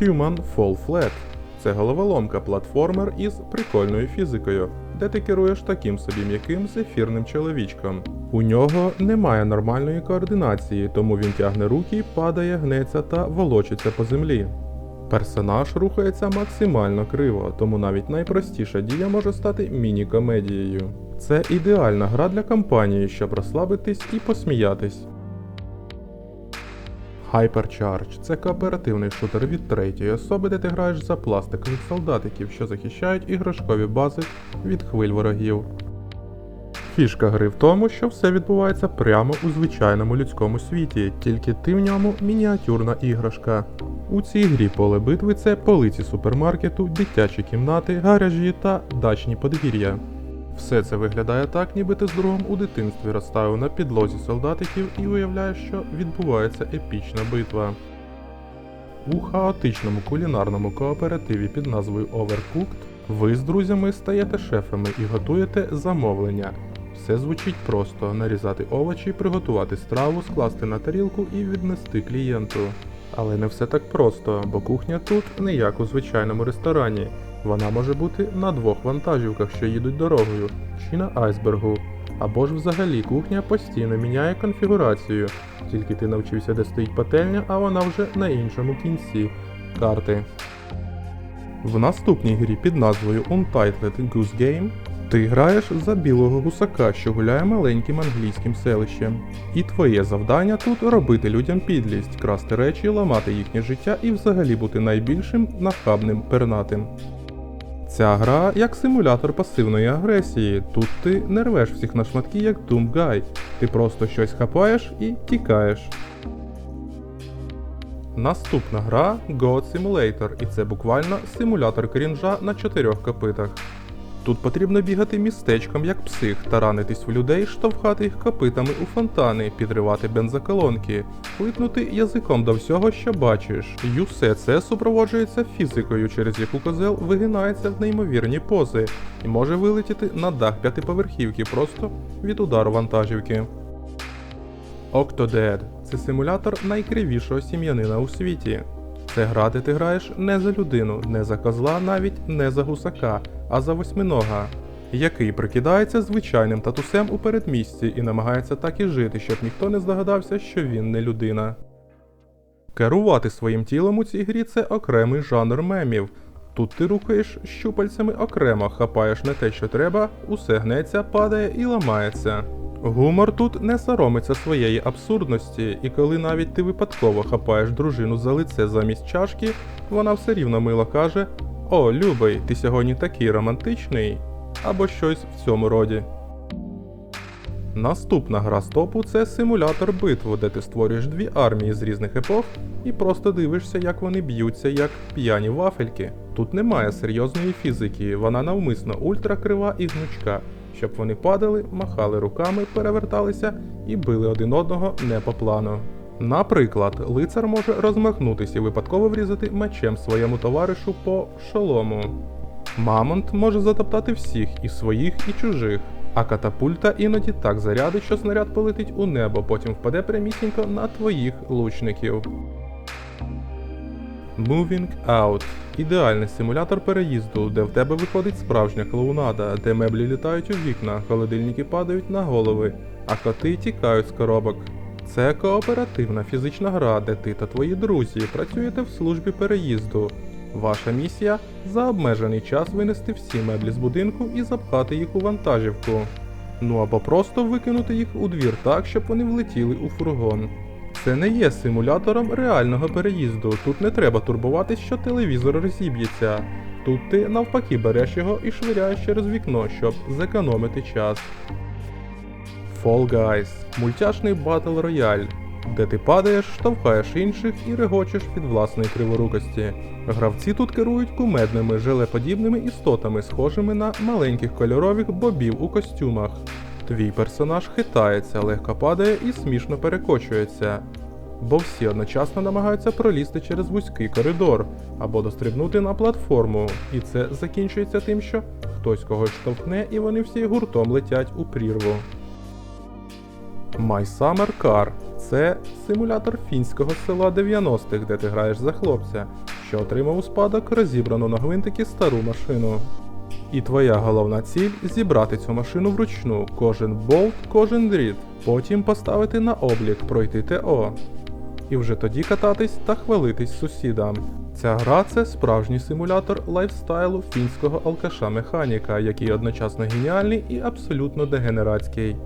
Human Fall Flat. Це головоломка платформер із прикольною фізикою, де ти керуєш таким собі м'яким зефірним чоловічком. У нього немає нормальної координації, тому він тягне руки, падає, гнеться та волочиться по землі. Персонаж рухається максимально криво, тому навіть найпростіша дія може стати міні-комедією. Це ідеальна гра для компанії, щоб розслабитись і посміятись. Hypercharge – це кооперативний шутер від третьої особи, де ти граєш за пластикових солдатиків, що захищають іграшкові бази від хвиль ворогів. Фішка гри в тому, що все відбувається прямо у звичайному людському світі, тільки ти в ньому мініатюрна іграшка. У цій грі поле битви це полиці супермаркету, дитячі кімнати, гаражі та дачні подвір'я. Все це виглядає так, ніби ти з другом у дитинстві розставив на підлозі солдатиків і уявляєш, що відбувається епічна битва. У хаотичному кулінарному кооперативі під назвою Overcooked ви з друзями стаєте шефами і готуєте замовлення. Все звучить просто: нарізати овочі, приготувати страву, скласти на тарілку і віднести клієнту. Але не все так просто, бо кухня тут не як у звичайному ресторані. Вона може бути на двох вантажівках, що їдуть дорогою, чи на айсбергу. Або ж взагалі кухня постійно міняє конфігурацію, тільки ти навчився, де стоїть пательня, а вона вже на іншому кінці карти. В наступній грі під назвою Untitled Goose Game ти граєш за білого гусака, що гуляє маленьким англійським селищем. І твоє завдання тут робити людям підлість, красти речі, ламати їхнє життя і взагалі бути найбільшим нахабним пернатим. Ця гра як симулятор пасивної агресії. Тут ти не рвеш всіх на шматки, як Doom Guy. Ти просто щось хапаєш і тікаєш. Наступна гра God Simulator, і це буквально симулятор крінжа на чотирьох копитах. Тут потрібно бігати містечком як псих, таранитись в людей, штовхати їх копитами у фонтани, підривати бензоколонки, липнути язиком до всього, що бачиш. І усе це супроводжується фізикою, через яку козел вигинається в неймовірні пози і може вилетіти на дах п'ятиповерхівки просто від удару вантажівки. Octodad – це симулятор найкривішого сім'янина у світі. Це гра, де ти граєш не за людину, не за козла, навіть не за гусака, а за восьминога, який прикидається звичайним татусем у передмісті і намагається так і жити, щоб ніхто не здогадався, що він не людина. Керувати своїм тілом у цій грі це окремий жанр мемів. Тут ти рухаєш щупальцями окремо, хапаєш не те, що треба, усе гнеться, падає і ламається. Гумор тут не соромиться своєї абсурдності, і коли навіть ти випадково хапаєш дружину за лице замість чашки, вона все рівно мило каже: О, любий, ти сьогодні такий романтичний, або щось в цьому роді. Наступна гра стопу це симулятор битву, де ти створюєш дві армії з різних епох і просто дивишся, як вони б'ються, як п'яні вафельки. Тут немає серйозної фізики, вона навмисно ультракрива і гнучка, щоб вони падали, махали руками, переверталися і били один одного не по плану. Наприклад, лицар може розмахнутися і випадково врізати мечем своєму товаришу по шолому. Мамонт може затоптати всіх і своїх, і чужих. А катапульта іноді так зарядить, що снаряд полетить у небо, потім впаде прямісінько на твоїх лучників. Moving Out ідеальний симулятор переїзду, де в тебе виходить справжня клоунада, де меблі літають у вікна, холодильники падають на голови, а коти тікають з коробок. Це кооперативна фізична гра, де ти та твої друзі працюєте в службі переїзду. Ваша місія за обмежений час винести всі меблі з будинку і запхати їх у вантажівку. Ну або просто викинути їх у двір так, щоб вони влетіли у фургон. Це не є симулятором реального переїзду. Тут не треба турбуватись, що телевізор розіб'ється. Тут ти навпаки береш його і швиряєш через вікно, щоб зекономити час. Fall Guys мультяшний батл рояль, де ти падаєш, штовхаєш інших і регочеш від власної криворукості. Гравці тут керують кумедними желеподібними істотами, схожими на маленьких кольорових бобів у костюмах. Твій персонаж хитається, легко падає і смішно перекочується. Бо всі одночасно намагаються пролізти через вузький коридор або дострибнути на платформу, і це закінчується тим, що хтось когось штовхне і вони всі гуртом летять у прірву. My Summer Car – це симулятор фінського села 90-х, де ти граєш за хлопця, що отримав у спадок розібрану на гвинтики стару машину. І твоя головна ціль зібрати цю машину вручну, кожен болт, кожен дріт, потім поставити на облік, пройти ТО. І вже тоді кататись та хвалитись сусідам. Ця гра це справжній симулятор лайфстайлу фінського алкаша-механіка, який одночасно геніальний і абсолютно дегенератський.